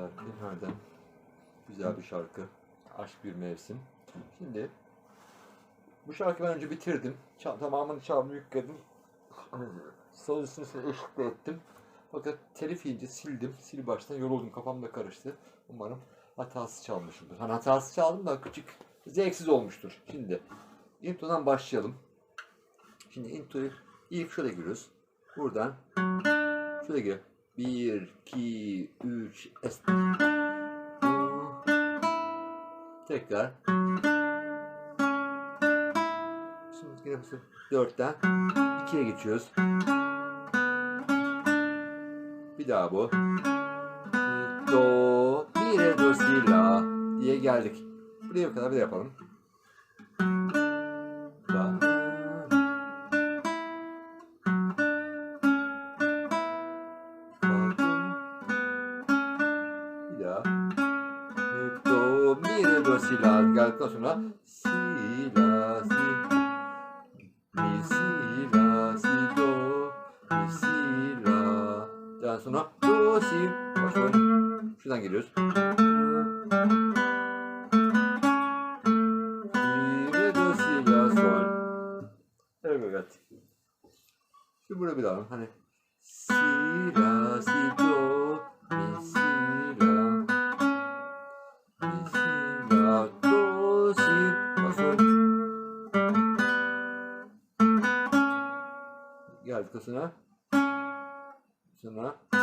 Serpil Nereden? Güzel bir şarkı. Aşk bir mevsim. Şimdi bu şarkıyı ben önce bitirdim. Çal, tamamını çaldım, yükledim. Sözünü eşlikle ettim. Fakat telif yiyince sildim. Sil baştan yoruldum. Kafam da karıştı. Umarım hatasız çalmışımdır. Hani hatasız çaldım da küçük zevksiz olmuştur. Şimdi introdan başlayalım. Şimdi introyu ilk şöyle giriyoruz. Buradan şöyle gir. 1, 2, 3, es. Tekrar. Şimdi yine bu sefer 4'ten 2'ye geçiyoruz. Bir daha bu. Do, mi, re, do, si, la diye geldik. Buraya kadar bir de yapalım. Do, mi, re, do, si, la geldikten sonra si, la, si. Mi, si, la, si, do, mi, si, la. Daha sonra do, si. Başlayalım. Şuradan geliyoruz. Si, re, do, si, la, sol. Evet. Şimdi burada bir daha. Hani si, Geldik sonra. Sonra si,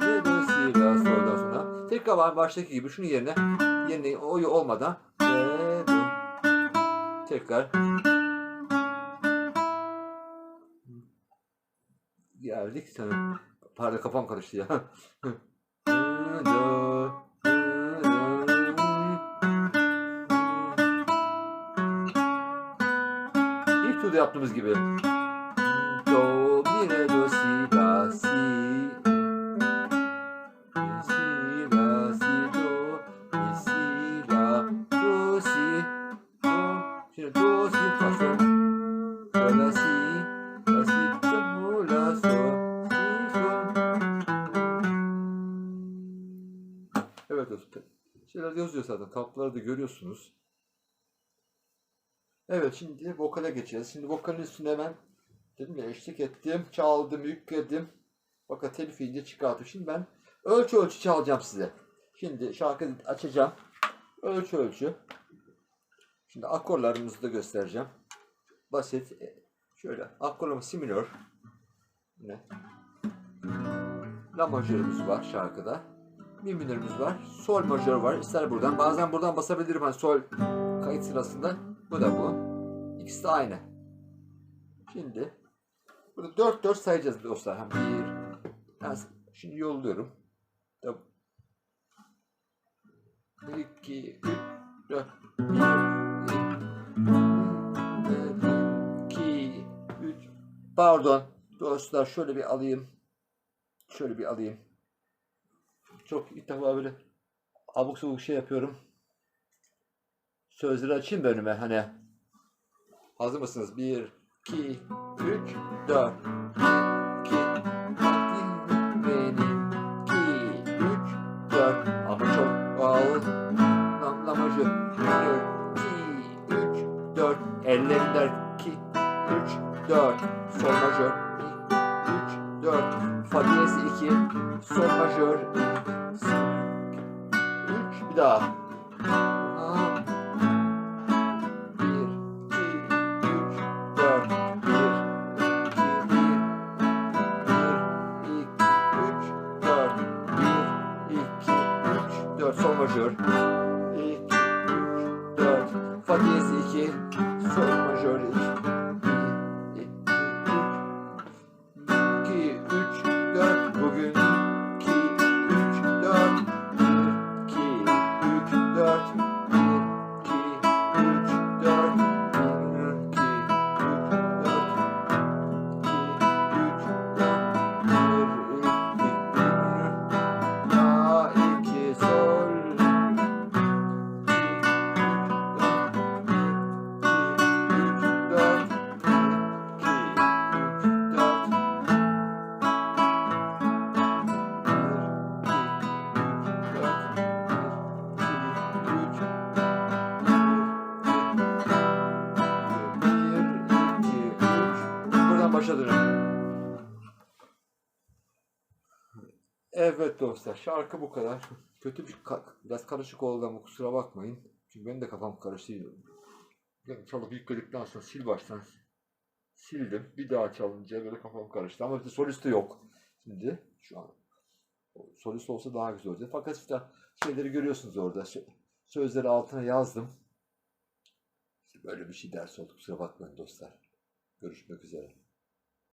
re, si, la, soldan sonra. Tekrar baştaki gibi şunun yerine yerine o olmadan re, do. Tekrar geldik sana. Pardon kafam karıştı ya. İlk turda yaptığımız gibi. Şeyler yazıyor zaten. Tabloları da görüyorsunuz. Evet şimdi vokale geçeceğiz. Şimdi vokalin üstüne hemen dedim ya eşlik ettim, çaldım, yükledim. Fakat telif yiyince çıkarttım. Şimdi ben ölçü ölçü çalacağım size. Şimdi şarkı açacağım. Ölçü ölçü. Şimdi akorlarımızı da göstereceğim. Basit. E, Şöyle akorlarımız si. Ne? La majörümüz var şarkıda. Mi minörümüz var. Sol majör var. İster buradan. Bazen buradan basabilirim. Hani sol kayıt sırasında. Bu da bu. İkisi de aynı. Şimdi burada 4 4 sayacağız dostlar. Ha, bir. Ben şimdi yolluyorum. 2 3 4 1 2 3 Pardon. Dostlar şöyle bir alayım. Şöyle bir alayım. Çok ilk defa böyle abuk sabuk şey yapıyorum. Sözleri açayım da önüme hani. Hazır mısınız? 1, 2, 3, 4. 2, beni. 2, 3, 4. Ama çok ağır. Namlamacı. 1, 2, 3, 4. Ellerinde 2, 3, 4. Sol majör. 4, fa diyez 2, sol majör, 3, bir daha. 1, 2, 3, 4, 1, 2, 1, 1, 2, 3, 4, 1, 2, 3, 4, sol majör, 2, 3, 4, fa diyez 2, sol majör 2, Evet dostlar şarkı bu kadar. Kötü bir biraz karışık oldu ama kusura bakmayın. Çünkü benim de kafam karıştı. Ben çalıp yükledikten sonra sil baştan sildim. Bir daha çalınca böyle kafam karıştı ama de solisti yok. Şimdi şu an solist olsa daha güzel olacak. Fakat işte şeyleri görüyorsunuz orada. Sö- Sözleri altına yazdım. İşte böyle bir şey ders oldu. Kusura bakmayın dostlar. Görüşmek üzere.